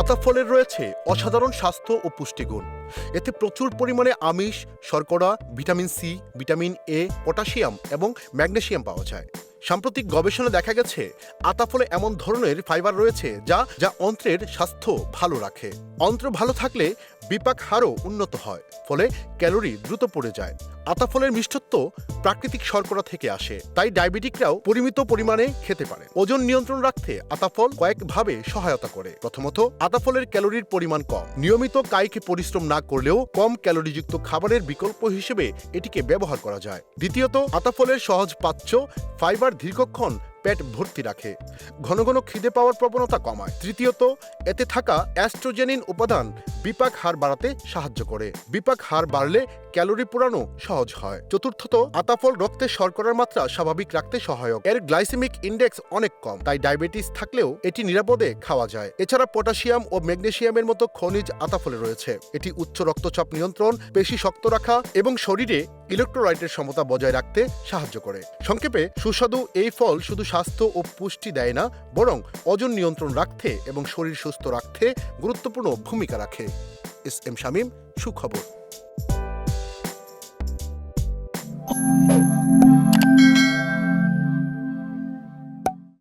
আতা ফলের রয়েছে অসাধারণ স্বাস্থ্য ও পুষ্টিগুণ। এতে প্রচুর পরিমাণে আমিষ, শর্করা, vitamin C, vitamin A, potassium এবং ম্যাগনেসিয়াম পাওয়া যায়। সাম্প্রতিক গবেষণা দেখা গেছে আতা ফলে এমন ধরনের ফাইবার রয়েছে যা যা অন্ত্রের স্বাস্থ্য ভালো রাখে। অন্ত্র ভালো থাকলে বিপাক হারও উন্নত হয়, ফলে ক্যালোরি দ্রুত পড়ে যায়। আতা ফলের মিষ্টত্ব প্রাকৃতিক শর্করা থেকে আসে, তাই ডায়াবেটিকরাও পরিমিত পরিমাণে খেতে পারে। ওজন নিয়ন্ত্রণ রাখতে আতাফল কয়েকভাবে সহায়তা করে। প্রথমত, আতাফলের ক্যালোরির পরিমাণ কম। নিয়মিত কায়িক পরিশ্রম না করলেও কম ক্যালোরিযুক্ত খাবারের বিকল্প হিসেবে এটিকে ব্যবহার করা যায়। দ্বিতীয়ত, আতাফলের সহজ পাচ্য, ফাইবার দীর্ঘক্ষণ পেট ভর্তি রাখে। ঘন ঘন খিদে পাওয়ার প্রবণতা কমায়। তৃতীয়ত, এতে থাকা অ্যাস্ট্রোজেনিন উপাদান বিপাক হার বাড়াতে সাহায্য করে। বিপাক হার বাড়লে ক্যালোরি পোড়ানো সহজ হয়। চতুর্থত, আতাফল রক্তে শর্করার মাত্রা স্বাভাবিক রাখতে সহায়ক। এর গ্লাইসেমিক ইন্ডেক্স অনেক কম, তাই ডায়াবেটিস থাকলেও এটি নিরাপদে খাওয়া যায়। এছাড়া পটাশিয়াম ও ম্যাগনেশিয়ামের মতো খনিজ আতাফলে রয়েছে। এটি উচ্চ রক্তচাপ নিয়ন্ত্রণ, পেশি শক্ত রাখা এবং শরীরে ইলেকট্রোলাইটের সমতা বজায় রাখতে সাহায্য করে। সংক্ষেপে, সুস্বাদু এই ফল শুধু স্বাস্থ্য ও পুষ্টি দেয় না, বরং ওজন নিয়ন্ত্রণ রাখতে এবং শরীর সুস্থ রাখতে গুরুত্বপূর্ণ ভূমিকা রাখে। এস এম শামীম, সুখবর।